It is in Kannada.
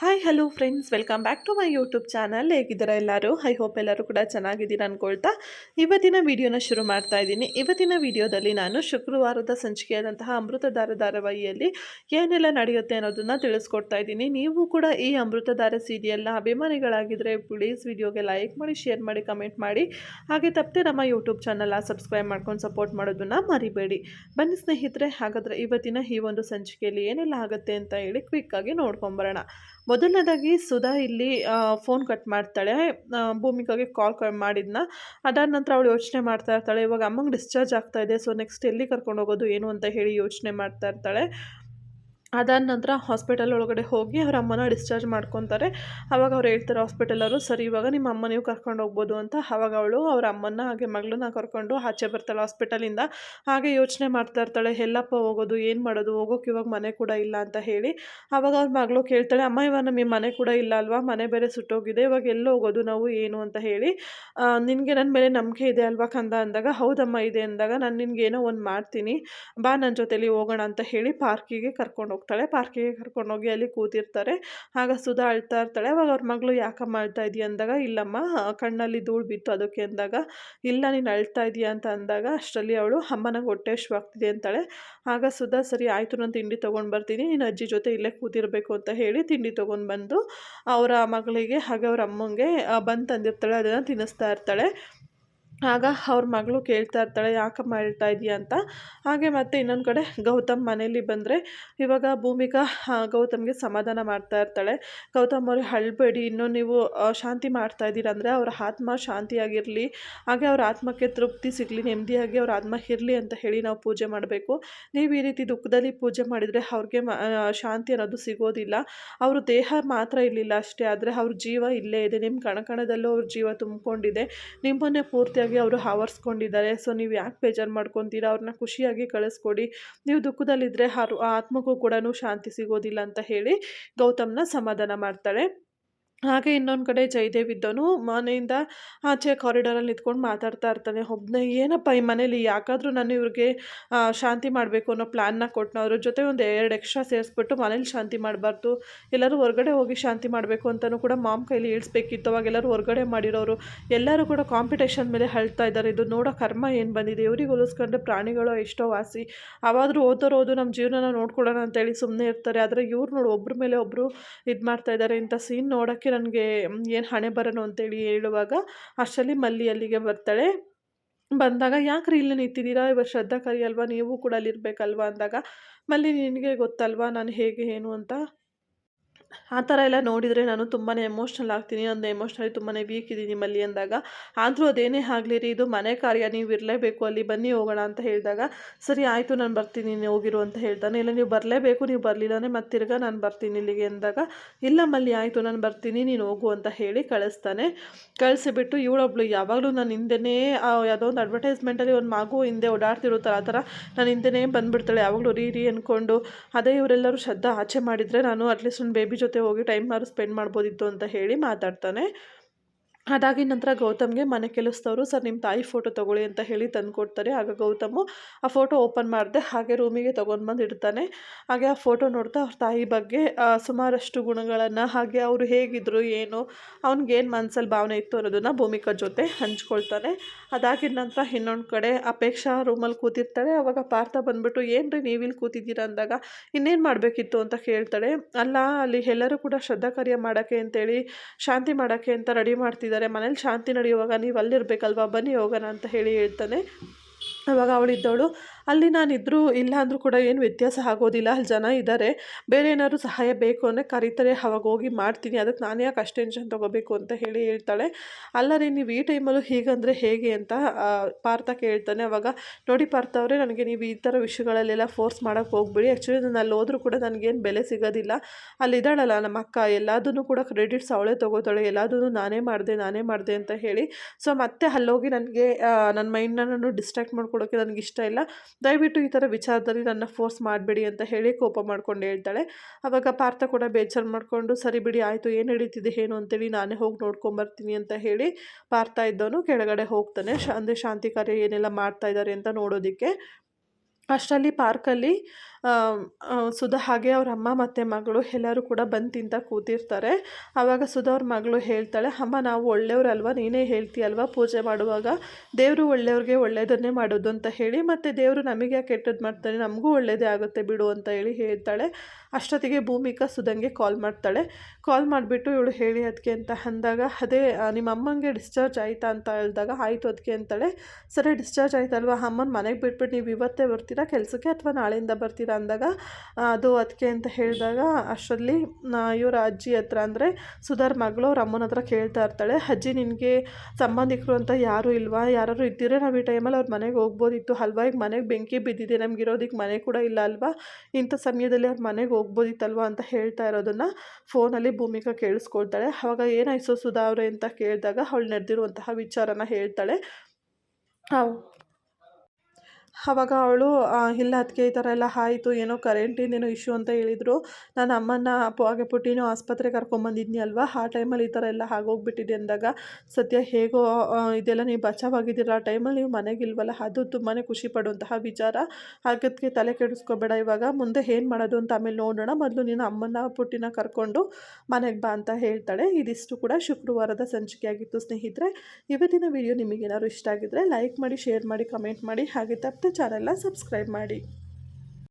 Hi hello friends welcome back to my YouTube channel ಹೇಗಿದ್ದೀರಾ ಎಲ್ಲರೂ? ಐ ಹೋಪ್ ಎಲ್ಲರೂ ಕೂಡ ಚೆನ್ನಾಗಿದ್ದೀರಾ ಅಂದ್ಕೊಳ್ತಾ ಇವತ್ತಿನ ವಿಡಿಯೋನ ಶುರು ಮಾಡ್ತಾ ಇದ್ದೀನಿ. ಇವತ್ತಿನ ವಿಡಿಯೋದಲ್ಲಿ ನಾನು ಶುಕ್ರವಾರದ ಸಂಚಿಕೆಯಾದಂತಹ ಅಮೃತಧಾರ ಧಾರಾವಾಹಿಯಲ್ಲಿ ಏನೆಲ್ಲ ನಡೆಯುತ್ತೆ ಅನ್ನೋದನ್ನು ತಿಳಿಸ್ಕೊಡ್ತಾ ಇದ್ದೀನಿ. ನೀವು ಕೂಡ ಈ ಅಮೃತಧಾರ ಸೀರಿಯಲ್ನ ಅಭಿಮಾನಿಗಳಾಗಿದ್ದರೆ ಪ್ಲೀಸ್ ವಿಡಿಯೋಗೆ ಲೈಕ್ ಮಾಡಿ ಶೇರ್ ಮಾಡಿ ಕಮೆಂಟ್ ಮಾಡಿ. ಹಾಗೆ ತಪ್ಪದೆ ನಮ್ಮ ಯೂಟ್ಯೂಬ್ ಚಾನಲ್ನ ಸಬ್ಸ್ಕ್ರೈಬ್ ಮಾಡ್ಕೊಂಡು ಸಪೋರ್ಟ್ ಮಾಡೋದನ್ನು ಮರಿಬೇಡಿ. ಬನ್ನಿ ಸ್ನೇಹಿತರೆ, ಹಾಗಾದರೆ ಇವತ್ತಿನ ಈ ಒಂದು ಸಂಚಿಕೆಯಲ್ಲಿ ಏನೆಲ್ಲ ಆಗುತ್ತೆ ಅಂತ ಹೇಳಿ ಕ್ವಿಕ್ಕಾಗಿ ನೋಡ್ಕೊಂಬರೋಣ. ಮೊದಲನೇದಾಗಿ ಸುಧಾ ಇಲ್ಲಿ ಫೋನ್ ಕಟ್ ಮಾಡ್ತಾಳೆ. ಭೂಮಿಕಾಗೆ ಕಾಲ್ ಮಾಡಿದ್ನ. ಅದಾದ ನಂತರ ಅವಳು ಯೋಚನೆ ಮಾಡ್ತಾ ಇರ್ತಾಳೆ. ಇವಾಗ ಅಮ್ಮಂಗೆ ಡಿಸ್ಚಾರ್ಜ್ ಆಗ್ತಾ ಇದೆ. ಸೊ ನೆಕ್ಸ್ಟ್ ಎಲ್ಲಿ ಕರ್ಕೊಂಡು ಹೋಗೋದು, ಏನು ಅಂತ ಹೇಳಿ ಯೋಚನೆ ಮಾಡ್ತಾ ಇರ್ತಾಳೆ. ಅದಾದ ನಂತರ ಹಾಸ್ಪಿಟಲ್ ಒಳಗಡೆ ಹೋಗಿ ಅವ್ರ ಅಮ್ಮನ ಡಿಸ್ಚಾರ್ಜ್ ಮಾಡ್ಕೊತಾರೆ. ಅವಾಗ ಅವ್ರು ಹೇಳ್ತಾರೆ ಹಾಸ್ಪಿಟಲವರು ಸರಿ, ಇವಾಗ ನಿಮ್ಮ ಅಮ್ಮ ನೀವು ಕರ್ಕೊಂಡು ಹೋಗ್ಬೋದು ಅಂತ. ಅವಾಗ ಅವಳು ಅವ್ರ ಅಮ್ಮನ ಹಾಗೆ ಮಗಳನ್ನ ಕರ್ಕೊಂಡು ಆಚೆ ಬರ್ತಾಳೆ ಹಾಸ್ಪಿಟಲಿಂದ ಹಾಗೆ ಯೋಚನೆ ಮಾಡ್ತಾ ಇರ್ತಾಳೆ, ಎಲ್ಲಪ್ಪ, ಹೋಗೋದು, ಏನು ಮಾಡೋದು? ಹೋಗೋಕೆ ಇವಾಗ ಮನೆ ಕೂಡ ಇಲ್ಲ ಅಂತ ಹೇಳಿ. ಅವಾಗ ಅವ್ರ ಮಗಳು ಕೇಳ್ತಾಳೆ, ಅಮ್ಮ, ಇವಾಗ ನಮಗೆ ಮನೆ ಕೂಡ ಇಲ್ಲ ಅಲ್ವಾ? ಮನೆ ಬೇರೆ ಸುಟ್ಟೋಗಿದೆ, ಇವಾಗ ಎಲ್ಲೋ ಹೋಗೋದು ನಾವು, ಏನು? ಅಂತ ಹೇಳಿ. ನಿನಗೆ ನನ್ನ ಮೇಲೆ ನಂಬಿಕೆ ಇದೆ ಅಲ್ವಾ ಕಂದ? ಅಂದಾಗ, ಹೌದಮ್ಮ, ಇದೆ ಅಂದಾಗ, ನಾನು ನಿನಗೇನೋ ಒಂದು ಮಾಡ್ತೀನಿ. ಬಾ ನನ್ನ ಜೊತೆಯಲ್ಲಿ ಹೋಗೋಣ ಅಂತ ಹೇಳಿ ಪಾರ್ಕಿಗೆ ಕರ್ಕೊಂಡು ಹೋಗ್ತಾಳೆ, ಪಾರ್ಕಿಗೆ ಕರ್ಕೊಂಡೋಗಿ ಅಲ್ಲಿ ಕೂತಿರ್ತಾರೆ. ಆಗ ಸುಧಾ ಅಳ್ತಾ ಇರ್ತಾಳೆ, ಅವಾಗ ಅವ್ರ ಮಗಳು ಯಾಕಮ್ಮ ಅಳ್ತಾ ಇದೀಯ? ಅಂದಾಗ, ಇಲ್ಲಮ್ಮ, ಕಣ್ಣಲ್ಲಿ ಧೂಳು ಬಿತ್ತು ಅದಕ್ಕೆ, ಅಂದಾಗ, ಇಲ್ಲ, ನೀನು ಅಳ್ತಾ ಇದೀಯ? ಅಂತ ಅಂದಾಗ, ಅಷ್ಟರಲ್ಲಿ ಅವಳು ಅಮ್ಮ ನಂಗೆ ಹೊಟ್ಟೆ ಹಶ್ವಾಗ್ತಿದೆ ಅಂತಾಳೆ. ಆಗ ಸುಧಾ, ಸರಿ, ಆಯಿತು, ನಾನು ತಿಂಡಿ ತೊಗೊಂಡು ಬರ್ತೀನಿ, ನೀನು ಅಜ್ಜಿ ಜೊತೆ ಇಲ್ಲೇ ಕೂತಿರ್ಬೇಕು, ಅಂತ ಹೇಳಿ ತಿಂಡಿ ತೊಗೊಂಡು ಬಂದು, ಅವರ ಮಗಳಿಗೆ ಹಾಗೆ ಅವ್ರ ಅಮ್ಮಂಗೆ ಬಂದು ತಂದಿರ್ತಾಳೆ, ಅದನ್ನು ತಿನ್ನಿಸ್ತಾ ಇರ್ತಾಳೆ. ಆಗ ಅವ್ರ ಮಗಳು ಕೇಳ್ತಾ ಇರ್ತಾಳೆ, ಯಾಕಮ್ಮ ಹೇಳ್ತಾ ಇದೀಯ ಅಂತ. ಹಾಗೆ ಮತ್ತೆ ಇನ್ನೊಂದು ಕಡೆ ಗೌತಮ್ ಮನೇಲಿ ಬಂದರೆ ಇವಾಗ ಭೂಮಿಕಾ ಗೌತಮ್ಗೆ ಸಮಾಧಾನ ಮಾಡ್ತಾ ಇರ್ತಾಳೆ. ಗೌತಮ್ ಅವ್ರಿಗೆ ಅಳ್ಬೇಡಿ, ಇನ್ನೂ ನೀವು ಶಾಂತಿ ಮಾಡ್ತಾ ಇದ್ದೀರ? ಅಂದರೆ ಅವ್ರ ಆತ್ಮ ಶಾಂತಿಯಾಗಿರಲಿ, ಹಾಗೆ ಅವ್ರ ಆತ್ಮಕ್ಕೆ ತೃಪ್ತಿ ಸಿಗಲಿ, ನೆಮ್ಮದಿಯಾಗಿ ಅವ್ರ ಆತ್ಮ ಇರಲಿ ಅಂತ ಹೇಳಿ ನಾವು ಪೂಜೆ ಮಾಡಬೇಕು. ನೀವು ಈ ರೀತಿ ದುಃಖದಲ್ಲಿ ಪೂಜೆ ಮಾಡಿದರೆ ಅವ್ರಿಗೆ ಶಾಂತಿ ಅನ್ನೋದು ಸಿಗೋದಿಲ್ಲ. ಅವರು ದೇಹ ಮಾತ್ರ ಇರಲಿಲ್ಲ ಅಷ್ಟೇ, ಆದರೆ ಅವ್ರ ಜೀವ ಇಲ್ಲೇ ಇದೆ. ನಿಮ್ಮ ಕಣಕಣದಲ್ಲೂ ಅವ್ರ ಜೀವ ತುಂಬಿಕೊಂಡಿದೆ. ನಿಮ್ಮನ್ನೇ ಪೂರ್ತಿಯಾಗಿ ಅವರು ಆವರಿಸ್ಕೊಂಡಿದ್ದಾರೆ. ಸೊ ನೀವು ಯಾಕೆ ಬೇಜಾರು ಮಾಡ್ಕೊತೀರಾ? ಅವ್ರನ್ನ ಖುಷಿಯಾಗಿ ಕಳಿಸ್ಕೊಡಿ. ನೀವು ದುಃಖದಲ್ಲಿದ್ದರೆ ಆರು ಆತ್ಮಕ್ಕೂ ಕೂಡ ಶಾಂತಿ ಸಿಗೋದಿಲ್ಲ ಅಂತ ಹೇಳಿ ಗೌತಮ್ನ ಸಮಾಧಾನ ಮಾಡ್ತಾಳೆ. ಹಾಗೆ ಇನ್ನೊಂದು ಕಡೆ ಜಯದೇವ್ ಇದ್ದವನು ಮನೆಯಿಂದ ಆಚೆ ಕಾರಿಡಾರಲ್ಲಿ ನಿಂತ್ಕೊಂಡು ಮಾತಾಡ್ತಾ ಇರ್ತಾನೆ. ಒಬ್ಬನೇ ಏನಪ್ಪ ಈ ಮನೇಲಿ? ಯಾಕಾದರೂ ನಾನು ಇವ್ರಿಗೆ ಶಾಂತಿ ಮಾಡಬೇಕು ಅನ್ನೋ ಪ್ಲ್ಯಾನ್ನ ಕೊಟ್ಟನು ಅವ್ರ ಜೊತೆ ಒಂದು ಎರಡು ಎಕ್ಸ್ಟ್ರಾ ಸೇರಿಸ್ಬಿಟ್ಟು ಮನೇಲಿ ಶಾಂತಿ ಮಾಡಬಾರ್ದು. ಎಲ್ಲರೂ ಹೊರಗಡೆ ಹೋಗಿ ಶಾಂತಿ ಮಾಡಬೇಕು ಅಂತಲೂ ಕೂಡ ಮಾಮ್ ಕೈಲಿ ಇಳಿಸ್ಬೇಕಿತ್ತು ಅವಾಗ ಎಲ್ಲರೂ ಹೊರಗಡೆ ಮಾಡಿರೋರು. ಎಲ್ಲರೂ ಕೂಡ ಕಾಂಪಿಟೇಷನ್ ಮೇಲೆ ಹೇಳ್ತಾ ಇದ್ದಾರೆ. ಇದು ನೋಡೋ ಕರ್ಮ ಏನು ಬಂದಿದೆ? ಇವ್ರಿಗೆ ಹೋಲಿಸ್ಕೊಂಡ್ರೆ ಪ್ರಾಣಿಗಳು ಎಷ್ಟೋ ವಾಸಿ. ಅವಾದರೂ ಓದೋರು ಓದು ನಮ್ಮ ಜೀವನನ ನೋಡ್ಕೊಳ್ಳೋಣ ಅಂತೇಳಿ ಸುಮ್ಮನೆ ಇರ್ತಾರೆ. ಆದರೆ ಇವ್ರು ನೋಡಿ ಒಬ್ಬರ ಮೇಲೆ ಒಬ್ಬರು ಇದು ಮಾಡ್ತಾ ಇದ್ದಾರೆ. ಇಂಥ ಸೀನ್ ನೋಡೋಕ್ಕೆ ನನಗೆ ಏನು ಹಣೆ ಬರೋಣ ಅಂತೇಳಿ ಹೇಳುವಾಗ ಅಷ್ಟರಲ್ಲಿ ಮಲ್ಲಿ ಅಲ್ಲಿಗೆ ಬರ್ತಾಳೆ. ಬಂದಾಗ, ಯಾಕ್ರಿ ಇಲ್ಲಿ ನಿಂತಿದ್ದೀರಾ? ಇವಾಗ ಶ್ರದ್ಧಾ ಕರಿ ಅಲ್ವಾ? ನೀವು ಕೂಡ ಅಲ್ಲಿರಬೇಕಲ್ವಾ? ಅಂದಾಗ, ಮಲ್ಲಿ, ನಿನಗೆ ಗೊತ್ತಲ್ವಾ? ನಾನು ಹೇಗೆ, ಏನು ಅಂತ? ಆ ಥರ ಎಲ್ಲ ನೋಡಿದರೆ ನಾನು ತುಂಬಾ ಎಮೋಷ್ನಲ್ ಆಗ್ತೀನಿ ಒಂದು ಎಮೋಷ್ನಲಿ ತುಂಬಾ ವೀಕ್ ಇದ್ದೀನಿ ನಿಮ್ಮಲ್ಲಿ ಅಂದಾಗ. ಆದರೂ ಅದೇನೇ ಆಗಲಿ ರೀ, ಇದು ಮನೆ ಕಾರ್ಯ, ನೀವು ಇರಲೇಬೇಕು, ಅಲ್ಲಿ ಬನ್ನಿ ಹೋಗೋಣ ಅಂತ ಹೇಳಿದಾಗ, ಸರಿ ಆಯಿತು, ನಾನು ಬರ್ತೀನಿ, ನೀನು ಹೋಗಿರು ಅಂತ ಹೇಳ್ತಾನೆ. ಇಲ್ಲ, ನೀವು ಬರಲೇಬೇಕು, ನೀವು ಬರಲಿಲ್ಲ ಅಂದರೆ ಮತ್ತೆ ತಿರ್ಗಾ ನಾನು ಬರ್ತೀನಿ ಇಲ್ಲಿಗೆ ಅಂದಾಗ, ಇಲ್ಲ ಮಲ್ಲಿ, ಆಯಿತು, ನಾನು ಬರ್ತೀನಿ, ನೀನು ಹೋಗು ಅಂತ ಹೇಳಿ ಕಳಿಸ್ತಾನೆ. ಕಳಿಸಿಬಿಟ್ಟು ಇವಳೊಬ್ಳು ಯಾವಾಗಲೂ ನಾನು ಹಿಂದೆನೇ ಯಾವುದೋ ಒಂದು ಅಡ್ವರ್ಟೈಸ್ಮೆಂಟಲ್ಲಿ ಒಂದು ಮಗು ಹಿಂದೆ ಓಡಾಡ್ತಿರುತ್ತಲ್ಲ, ಆ ಥರ ನಾನು ಹಿಂದೆನೇ ಬಂದುಬಿಡ್ತಾಳೆ ಯಾವಾಗಲೂ ರೀ ರೀ ಅಂದ್ಕೊಂಡು ಅದೇ ಇವರೆಲ್ಲರೂ ಶ್ರದ್ಧಾ ಆಚೆ ಮಾಡಿದರೆ ನಾನು ಅಟ್ಲೀಸ್ಟ್ ಒಂದು ಬೇಬಿ ಜೊತೆ ಹೋಗಿ ಟೈಮ್ ಮಾರು ಸ್ಪೆಂಡ್ ಮಾಡ್ಬೋದಿತ್ತು ಅಂತ ಹೇಳಿ ಮಾತಾಡ್ತಾನೆ. ಅದಾಗಿ ನಂತರ ಗೌತಮ್ಗೆ ಮನೆ ಕೆಲಸದವರು, ಸರ್ ನಿಮ್ಮ ತಾಯಿ ಫೋಟೋ ತೊಗೊಳ್ಳಿ ಅಂತ ಹೇಳಿ ತಂದು ಕೊಡ್ತಾರೆ ಆಗ ಗೌತಮು ಆ ಫೋಟೋ ಓಪನ್ ಮಾಡಿದೆ, ಹಾಗೆ ರೂಮಿಗೆ ತೊಗೊಂಡು ಬಂದು ಇಡ್ತಾನೆ. ಹಾಗೆ ಆ ಫೋಟೋ ನೋಡ್ತಾ ಅವ್ರ ತಾಯಿ ಬಗ್ಗೆ ಸುಮಾರಷ್ಟು ಗುಣಗಳನ್ನು, ಹಾಗೆ ಅವರು ಹೇಗಿದ್ರು, ಏನು, ಅವ್ನಿಗೇನು ಮನಸ್ಸಲ್ಲಿ ಭಾವನೆ ಇತ್ತು ಅನ್ನೋದನ್ನು ಭೂಮಿಕಾ ಜೊತೆ ಹಂಚ್ಕೊಳ್ತಾನೆ. ಅದಾಗಿದ ನಂತರ ಇನ್ನೊಂದು ಕಡೆ ಅಪೇಕ್ಷಾ ರೂಮಲ್ಲಿ ಕೂತಿರ್ತಾಳೆ ಅವಾಗ ಪಾರ್ಥ ಬಂದ್ಬಿಟ್ಟು ಏನು ರೀ ನೀವಿಲ್ಲಿ ಕೂತಿದ್ದೀರಾ? ಅಂದಾಗ, ಇನ್ನೇನು ಮಾಡಬೇಕಿತ್ತು? ಅಂತ ಕೇಳ್ತಾಳೆ. ಅಲ್ಲ, ಅಲ್ಲಿ ಎಲ್ಲರೂ ಕೂಡ ಶ್ರದ್ಧಾ ಕಾರ್ಯ ಮಾಡೋಕ್ಕೆ ಅಂತೇಳಿ, ಶಾಂತಿ ಮಾಡೋಕ್ಕೆ ಅಂತ ರೆಡಿ ಮಾಡ್ತಿದ್ದಾರೆ. ಮನೇಲಿ ಶಾಂತಿ ನಡೆಯುವಾಗ ನೀವು ಅಲ್ಲಿರಬೇಕಲ್ವಾ? ಬನ್ನಿ ಹೋಗೋಣ ಅಂತ ಹೇಳಿ ಹೇಳ್ತಾನೆ. ಅವಾಗ ಅವಳಿದ್ದವಳು ಅಲ್ಲಿ ನಾನಿದ್ದರೂ ಇಲ್ಲ ಅಂದರೂ ಕೂಡ ಏನು ವ್ಯತ್ಯಾಸ ಆಗೋದಿಲ್ಲ. ಅಲ್ಲಿ ಜನ ಇದ್ದಾರೆ ಬೇರೆ ಏನಾದ್ರು ಸಹಾಯ ಬೇಕು ಅಂದರೆ ಕರೀತಾರೆ. ಅವಾಗ ಹೋಗಿ ಮಾಡ್ತೀನಿ. ಅದಕ್ಕೆ ನಾನು ಯಾಕೆ ಅಷ್ಟು ತೊಗೋಬೇಕು ಅಂತ ಹೇಳಿ ಹೇಳ್ತಾಳೆ. ಅಲ್ಲ ರೀ ನೀವು ಈ ಟೈಮಲ್ಲೂ ಹೀಗಂದರೆ ಹೇಗೆ ಅಂತ ಪಾರ್ಥ ಕೇಳ್ತಾನೆ. ಅವಾಗ, ನೋಡಿ ಪಾರ್ಥ ಅವರೇ, ನನಗೆ ನೀವು ಈ ಥರ ವಿಷಯಗಳಲ್ಲೆಲ್ಲ ಫೋರ್ಸ್ ಮಾಡೋಕ್ಕೆ ಹೋಗ್ಬಿಡಿ. ಆ್ಯಕ್ಚುಲಿ ನಾನು ಅಲ್ಲಿ ಹೋದರೂ ಕೂಡ ನನಗೇನು ಬೆಲೆ ಸಿಗೋದಿಲ್ಲ. ಅಲ್ಲಿದ್ದಾಳಲ್ಲ ನಮ್ಮ ಅಕ್ಕ. ಎಲ್ಲದನ್ನು ಕೂಡ ಕ್ರೆಡಿಟ್ಸ್ ಅವಳೇ ತೊಗೋತಾಳೆ. ಎಲ್ಲದನ್ನು ನಾನೇ ಮಾಡಿದೆ ನಾನೇ ಮಾಡಿದೆ ಅಂತ ಹೇಳಿ. ಸೊ ಮತ್ತೆ ಅಲ್ಲೋಗಿ ನನಗೆ ನನ್ನ ಮೈಂಡ್ನ ನಾನು ಡಿಸ್ಟ್ರಾಕ್ಟ್ ಮಾಡ್ಕೊಡೋಕ್ಕೆ ನನಗೆ ಇಷ್ಟ ಇಲ್ಲ. ದಯವಿಟ್ಟು ಈ ಥರ ವಿಚಾರದಲ್ಲಿ ನನ್ನ ಫೋರ್ಸ್ ಮಾಡಬೇಡಿ ಅಂತ ಹೇಳಿ ಕೋಪ ಮಾಡ್ಕೊಂಡು ಹೇಳ್ತಾಳೆ. ಆವಾಗ ಪಾರ್ಥ ಕೂಡ ಬೇಜಾರು ಮಾಡಿಕೊಂಡು, ಸರಿ ಬಿಡಿ, ಆಯಿತು, ಏನು ನಡೀತಿದೆ, ಏನು ಅಂತೇಳಿ ನಾನೇ ಹೋಗಿ ನೋಡ್ಕೊಂಬರ್ತೀನಿ ಅಂತ ಹೇಳಿ ಪಾರ್ಥ ಇದ್ದವನು ಕೆಳಗಡೆ ಹೋಗ್ತಾನೆ. ಅಂದರೆ ಶಾಂತಿ ಕಾರ್ಯ ಏನೆಲ್ಲ ಮಾಡ್ತಾ ಇದ್ದಾರೆ ಅಂತ ನೋಡೋದಕ್ಕೆ. ಅಷ್ಟರಲ್ಲಿ ಪಾರ್ಕಲ್ಲಿ ಸುಧಾ ಹಾಗೆ ಅವ್ರ ಅಮ್ಮ ಮತ್ತು ಮಗಳು ಎಲ್ಲರೂ ಕೂಡ ಬಂದು ತಿಂತ ಕೂತಿರ್ತಾರೆ. ಆವಾಗ ಸುಧಾ ಅವ್ರ ಮಗಳು ಹೇಳ್ತಾಳೆ, ಅಮ್ಮ, ನಾವು ಒಳ್ಳೆಯವ್ರಲ್ವ? ನೀನೇ ಹೇಳ್ತೀಯಲ್ವ ಪೂಜೆ ಮಾಡುವಾಗ? ದೇವರು ಒಳ್ಳೆಯವ್ರಿಗೆ ಒಳ್ಳೆಯದನ್ನೇ ಮಾಡೋದು ಅಂತ ಹೇಳಿ, ಮತ್ತು ದೇವರು ನಮಗೆ ಯಾಕೆ ಕೆಟ್ಟದ್ದು ಮಾಡ್ತಾನೆ ನಮಗೂ ಒಳ್ಳೆಯದೇ ಆಗುತ್ತೆ ಬಿಡು ಅಂತ ಹೇಳಿ ಹೇಳ್ತಾಳೆ. ಅಷ್ಟೊತ್ತಿಗೆ ಭೂಮಿಕಾ ಸುಧಂಗೆ ಕಾಲ್ ಮಾಡ್ತಾಳೆ. ಕಾಲ್ ಮಾಡಿಬಿಟ್ಟು ಇವಳು ಹೇಳಿ ಅದಕ್ಕೆ ಅಂತ ಅಂದಾಗ, ಅದೇ ನಿಮ್ಮ ಅಮ್ಮಂಗೆ ಡಿಸ್ಚಾರ್ಜ್ ಆಯಿತಾ ಅಂತ ಹೇಳಿದಾಗ, ಆಯಿತು ಅದಕ್ಕೆ ಅಂತಾಳೆ. ಸರಿ ಡಿಸ್ಚಾರ್ಜ್ ಆಯ್ತಲ್ವಾ? ಅಮ್ಮನ ಮನೆಗೆ ಬಿಟ್ಬಿಟ್ಟು ನೀವು ಇವತ್ತೇ ಬರ್ತೀರಾ? ಕೆಲಸಕ್ಕೆ ಅಥವಾ ನಾಳೆಯಿಂದ ಬರ್ತೀರಾ? ಅಂದಾಗ ಅದು ಅದಕ್ಕೆ ಅಂತ ಹೇಳಿದಾಗ ಅಷ್ಟರಲ್ಲಿ ಇವರ ಅಜ್ಜಿ ಹತ್ರ ಅಂದರೆ ಸುಧಾರ್ ಮಗಳು ಅವ್ರ ಅಮ್ಮನ ಹತ್ರ ಕೇಳ್ತಾ ಇರ್ತಾಳೆ. ಅಜ್ಜಿ, ನಿನಗೆ ಸಂಬಂಧಿಕರು ಅಂತ ಯಾರೂ ಇಲ್ವಾ? ಯಾರಾದ್ರು ಇದ್ದಿದ್ರೆ ನಾವು ಈ ಟೈಮಲ್ಲಿ ಅವ್ರ ಮನೆಗೆ ಹೋಗ್ಬೋದಿತ್ತು. ಅಲ್ವಾ ಈಗ ಮನೆಗೆ ಬೆಂಕಿ ಬಿದ್ದಿದೆ. ನಮ್ಗೆ ಇರೋದಕ್ಕೆ ಮನೆ ಕೂಡ ಇಲ್ಲ ಅಲ್ವಾ? ಇಂಥ ಸಮಯದಲ್ಲಿ ಅವ್ರ ಮನೆಗೆ ಹೋಗ್ಬೋದಿತ್ತಲ್ವಾ ಅಂತ ಹೇಳ್ತಾ ಇರೋದನ್ನು ಫೋನಲ್ಲಿ ಭೂಮಿಕಾ ಕೇಳಿಸ್ಕೊಳ್ತಾಳೆ. ಆವಾಗ ಏನಾಯಿತು ಸುಧಾ ಅವರೇ ಅಂತ ಕೇಳಿದಾಗ ಅವಳು ನಡೆದಿರುವಂತಹ ವಿಚಾರನ ಹೇಳ್ತಾಳೆ. ಆವಾಗ ಅವಳು ಇಲ್ಲ ಅದಕ್ಕೆ ಈ ಥರ ಎಲ್ಲ ಆಯಿತು, ಏನೋ ಕರೆಂಟಿಂದೇನೋ ಇಶ್ಯೂ ಅಂತ ಹೇಳಿದರು. ನಾನು ಅಮ್ಮನ ಪು, ಹಾಗೆ ಪುಟ್ಟಿನೂ ಆಸ್ಪತ್ರೆಗೆ ಕರ್ಕೊಂಬಂದಿದ್ನಿ ಅಲ್ವಾ? ಆ ಟೈಮಲ್ಲಿ ಈ ಥರ ಎಲ್ಲ ಆಗೋಗ್ಬಿಟ್ಟಿದೆ ಅಂದಾಗ, ಸದ್ಯ ಹೇಗೋ ಇದೆಲ್ಲ ನೀವು ಬಚಾವಾಗಿದ್ದೀರ? ಆ ಟೈಮಲ್ಲಿ ನೀವು ಮನೆಗಿಲ್ವಲ್ಲ ಅದು ತುಂಬಾ ಖುಷಿ ಪಡುವಂತಹ ವಿಚಾರ. ಹಾಗದಕ್ಕೆ ತಲೆ ಕೆಡಿಸ್ಕೋಬೇಡ ಇವಾಗ. ಮುಂದೆ ಏನು ಮಾಡೋದು ಅಂತ ಆಮೇಲೆ ನೋಡೋಣ. ಮೊದಲು ನೀನು ಅಮ್ಮನ ಪುಟ್ಟಿನ ಕರ್ಕೊಂಡು ಮನೆಗೆ ಬಾ ಅಂತ ಹೇಳ್ತಾಳೆ. ಇದಿಷ್ಟು ಕೂಡ ಶುಕ್ರವಾರದ ಸಂಚಿಕೆಯಾಗಿತ್ತು ಸ್ನೇಹಿತರೆ. ಇವತ್ತಿನ ವಿಡಿಯೋ ನಿಮಗೇನಾದ್ರು ಇಷ್ಟ ಆಗಿದ್ದರೆ ಲೈಕ್ ಮಾಡಿ ಶೇರ್ ಮಾಡಿ ಕಮೆಂಟ್ ಮಾಡಿ. ಹಾಗೆ ತಪ್ಪದೆ ಚಾನೆಲ್ನ ಸಬ್ಸ್ಕ್ರೈಬ್ ಮಾಡಿ.